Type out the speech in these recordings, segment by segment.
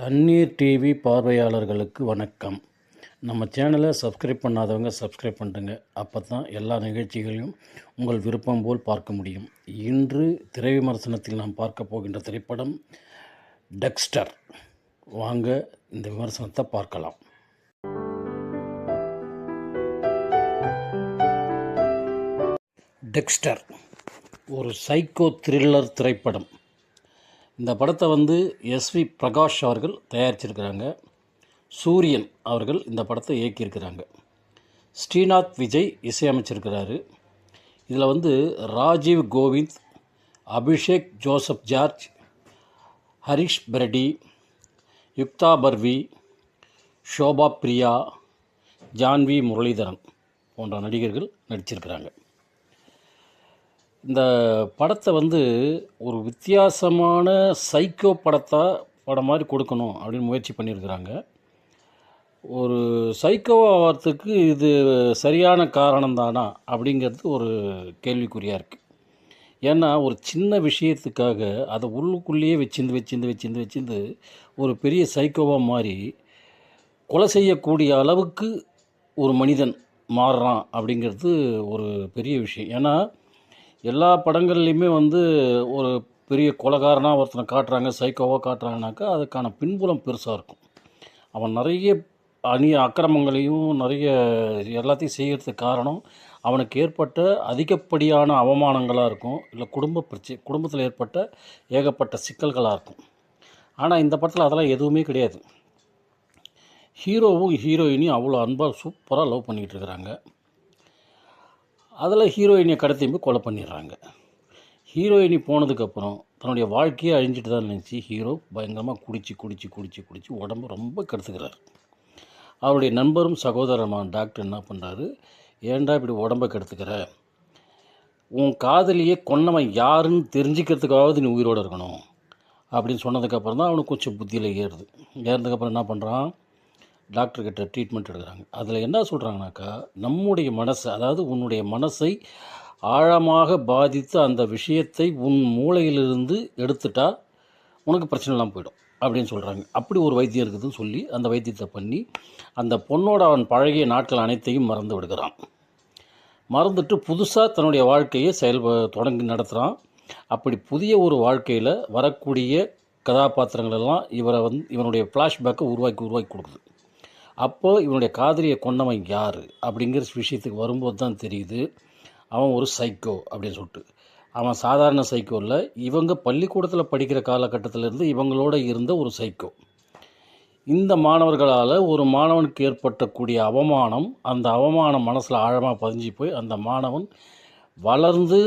தண்ணீர் டிவி பார்வையாளர்களுக்கு வணக்கம். நம்ம சேனலை சப்ஸ்கிரைப் பண்ணாதவங்க சப்ஸ்கிரைப் பண்ணுங்க அப்போ தான் எல்லா நிகழ்ச்சிகளையும் உங்கள் விருப்பம் போல் பார்க்க முடியும். இன்று திரை விமர்சனத்தில் நாம் பார்க்க போகின்ற திரைப்படம் டெக்ஸ்டர் வாங்க இந்த விமர்சனத்தை பார்க்கலாம். டெக்ஸ்டர் ஒரு சைக்கோ த்ரில்லர் திரைப்படம். இந்த படத்தை வந்து எஸ்வி பிரகாஷ் அவர்கள் தயாரிச்சிருக்கிறாங்க. சூரியன் அவர்கள் இந்த படத்தை இயக்கியிருக்கிறாங்க. ஸ்ரீநாத் விஜய் இசையமைச்சிருக்கிறாரு. இதில் வந்து Rajiv Govind Abhishek Joseph George Harish pretty Yukta Parvi Shobha Priya Janvi Muralidharan போன்ற நடிகர்கள் நடிச்சிருக்கிறாங்க. இந்த படத்தை வந்து ஒரு வித்தியாசமான சைக்கோ படத்தாக படம் மாதிரி கொடுக்கணும் அப்படின்னு முயற்சி பண்ணியிருக்கிறாங்க. ஒரு சைக்கோ ஆகிறதுக்கு இது சரியான காரணம் தானா அப்படிங்கிறது ஒரு கேள்விக்குறியாக இருக்குது ஏன்னா ஒரு சின்ன விஷயத்துக்காக அதை உள்ளுக்குள்ளேயே வச்சிருந்து வச்சிருந்து வச்சிருந்து வச்சிருந்து ஒரு பெரிய சைக்கோவாக மாறி கொலை செய்யக்கூடிய அளவுக்கு ஒரு மனிதன் மாறுறான் அப்படிங்கிறது ஒரு பெரிய விஷயம். ஏன்னா எல்லா படங்கள்லையுமே வந்து ஒரு பெரிய கொலகாரனாக ஒருத்தனை காட்டுறாங்க சைக்கோவாக காட்டுறாங்கனாக்கா அதுக்கான பின்புலம் பெருசாக இருக்கும். அவன் நிறைய அணிய அக்கிரமங்களையும் நிறைய எல்லாத்தையும் செய்கிறதுக்கு காரணம் அவனுக்கு ஏற்பட்ட அதிகப்படியான அவமானங்களாக இருக்கும் இல்லை குடும்ப பிரச்சனை குடும்பத்தில் ஏற்பட்ட ஏகப்பட்ட சிக்கல்களாக இருக்கும். ஆனால் இந்த படத்தில் அதெல்லாம் எதுவுமே கிடையாது. ஹீரோவும் ஹீரோயினையும் அவ்வளோ அன்பாக சூப்பராக லவ் பண்ணிக்கிட்டு இருக்கிறாங்க. அதில் ஹீரோயினை கடத்தி போய் கொலை பண்ணிடுறாங்க. ஹீரோயினி போனதுக்கப்புறம் தன்னுடைய வாழ்க்கையே அழிஞ்சிட்டு தான் நினச்சி ஹீரோ பயங்கரமாக குடிச்சு குடிச்சு குடிச்சு குடிச்சு உடம்பு ரொம்ப கெடுத்துக்கிறார். அவருடைய நண்பரும் சகோதரமான டாக்டர் என்ன பண்ணுறாரு ஏன்டா இப்படி உடம்பை கெடுத்துக்கிற? உன் காதலியே கொன்னவன் யாருன்னு தெரிஞ்சுக்கிறதுக்காவது நீ உயிரோடு இருக்கணும். அப்படின்னு சொன்னதுக்கப்புறம் தான் அவனுக்கு கொஞ்சம் புத்தியில் ஏறுது. ஏறதுக்கப்புறம் என்ன பண்ணுறான் டாக்டர்கிட்ட ட்ரீட்மெண்ட் எடுக்கிறாங்க. அதில் என்ன சொல்கிறாங்கனாக்கா நம்முடைய மனசை அதாவது உன்னுடைய மனசை ஆழமாக பாதித்த அந்த விஷயத்தை உன் மூளையிலிருந்து எடுத்துட்டா உனக்கு பிரச்சனைலாம் போயிடும் அப்படின்னு சொல்கிறாங்க அப்படி ஒரு வைத்தியம் இருக்குதுன்னு சொல்லி அந்த வைத்தியத்தை பண்ணி அந்த பொண்ணோட அவன் பழகிய நாட்கள் அனைத்தையும் மறந்து விடுகிறான். மறந்துட்டு புதுசாக தன்னுடைய வாழ்க்கையை செயல்ப தொடங்கி நடத்துகிறான் அப்படி புதிய ஒரு வாழ்க்கையில் வரக்கூடிய கதாபாத்திரங்கள் எல்லாம் இவரை வந்து இவனுடைய ஃப்ளாஷ்பேக்கை உருவாக்கி உருவாக்கி கொடுக்குது. அப்போ இவனுடைய காதலியை கொண்டவன் யார்? அப்படிங்கிற விஷயத்துக்கு வரும்போது தான் தெரியுது அவன் ஒரு சைக்கோ அப்படின்னு சொல்லிட்டு. அவன் சாதாரண சைக்கோ இல்லை. இவங்க பள்ளிக்கூடத்தில் படிக்கிற காலகட்டத்திலேருந்து இவங்களோட இருந்த ஒரு சைக்கோ இந்த மாணவர்களால் ஒரு மாணவனுக்கு ஏற்பட்டக்கூடிய அவமானம் அந்த அவமானம் மனசில் ஆழமாக பதிஞ்சு போய் அந்த மாணவன் வளர்ந்து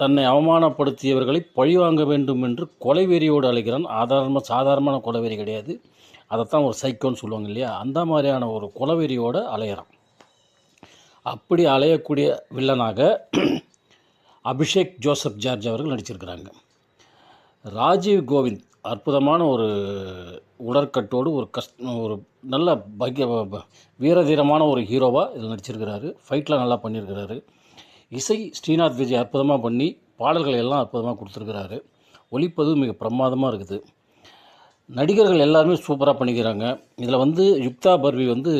தன்னை அவமானப்படுத்தியவர்களை பழிவாங்க வேண்டும் என்று கொலைவெறியோடு அழைக்கிறான் ஆதாரமாக சாதாரணமான கொலைவெறி கிடையாது. அதைத்தான் ஒரு சைக்கோன்னு சொல்லுவாங்க இல்லையா? அந்த மாதிரியான ஒரு குலவெறியோடு அலையிறான் அப்படி அலையக்கூடிய வில்லனாக அபிஷேக் ஜோசப் ஜார்ஜ் அவர்கள் நடிச்சிருக்கிறாங்க. ராஜீவ் கோவிந்த் அற்புதமான ஒரு உடற்கட்டோடு ஒரு கஷ் ஒரு நல்ல பகிய வீரதீரமான ஒரு ஹீரோவாக இதில் நடிச்சிருக்கிறாரு. ஃபைட்லாம் நல்லா பண்ணியிருக்கிறாரு. இசை ஸ்ரீநாத் விஜய் அற்புதமாக பண்ணி பாடல்களை எல்லாம் அற்புதமாக கொடுத்துருக்கிறாரு. ஒளிப்பது மிக பிரமாதமாக இருக்குது. நடிகர்கள் எல்லாருமே சூப்பராக பண்ணிக்கிறாங்க. இதில் வந்து யுக்தா பர்வி வந்து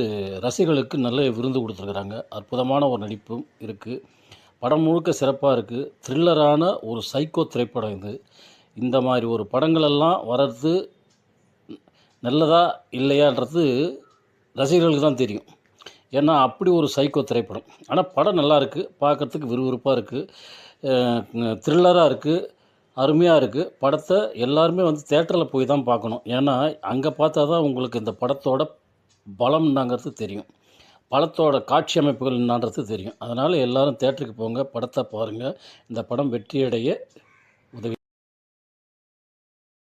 ரசிகர்களுக்கு நல்ல விருந்து கொடுத்துருக்குறாங்க. அற்புதமான ஒரு நடிப்பும் இருக்குது படம் முழுக்க சிறப்பாக இருக்குது த்ரில்லரான ஒரு சைக்கோ திரைப்படம் இது. இந்த மாதிரி ஒரு படங்களெல்லாம் வர்றது நல்லதா இல்லையான்றது ரசிகர்களுக்கு தான் தெரியும். ஏன்னா அப்படி ஒரு சைக்கோ திரைப்படம். ஆனால் படம் நல்லா இருக்குது பார்க்குறதுக்கு விறுவிறுப்பாக இருக்குது த்ரில்லராக இருக்குது அருமையாக இருக்குது படத்தை எல்லாருமே வந்து தேட்டரில் போய் தான் பார்க்கணும். ஏன்னா அங்கே பார்த்தா தான் உங்களுக்கு இந்த படத்தோட பலம் என்னங்கிறது தெரியும். படத்தோட காட்சி அமைப்புகள் என்னான்றது தெரியும். அதனால் எல்லோரும் தேட்டருக்கு போங்க படத்தை பாருங்கள் இந்த படம் வெற்றியடைய